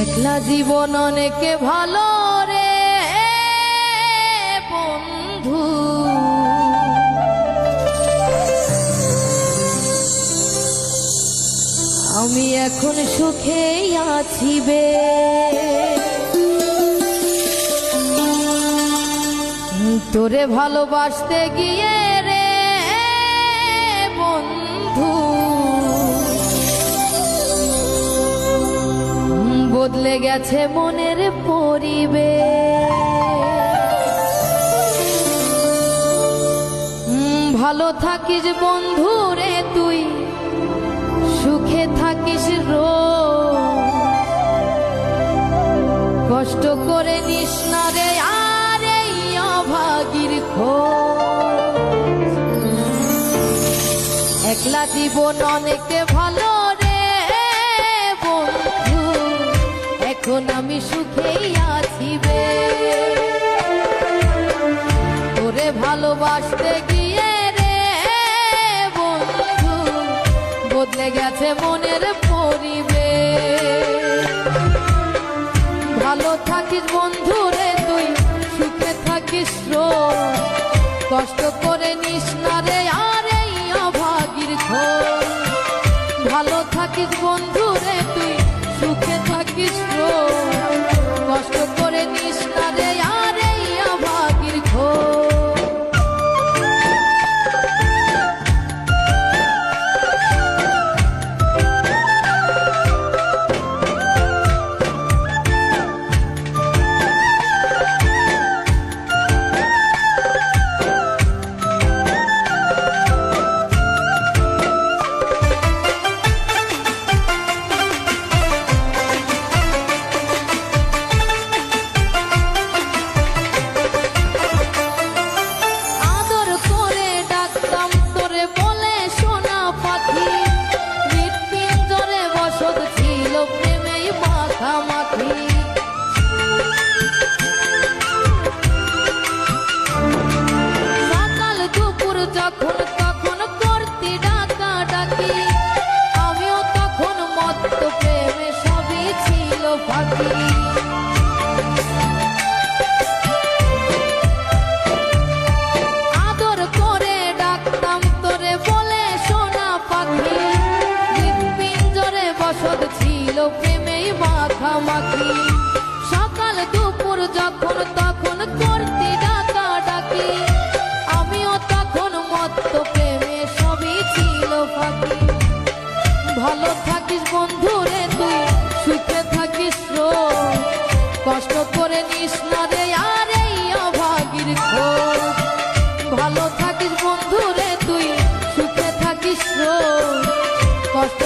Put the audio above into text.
একলা জীবন অনেকে ভালো রে বন্ধু। আমি এখন সুখেই আছি বে। তোরে ভালোবাসতে গিয়ে রে বন্ধু। বদলে গেছে মনের পরিবে ভালো থাকিস বন্ধু রে তুই, সুখে থাকিস রো কষ্ট করে নিস না রে আর এই অভাগীর খোঁজ। একলা জীবন অনেকে এখন আমি সুখেই আছি তোরে ভালোবাসতে গিয়ে রে বন্ধু, বদলে গেছে মনের পরিবে ভালো থাকিস বন্ধু রে তুই, সুখে থাকিস কষ্ট করে নিস না রে আর এই অভাগীর ভালো থাকিস বন্ধু রে তুই সুখে ভালো থাকিস বন্ধু রে তুই, সুখে থাকিস রোজ। কষ্ট করে নিস না রে আর অভাগীর খোঁজ। ভালো থাকিস বন্ধু রে তুই, সুখে থাকিস কষ্ট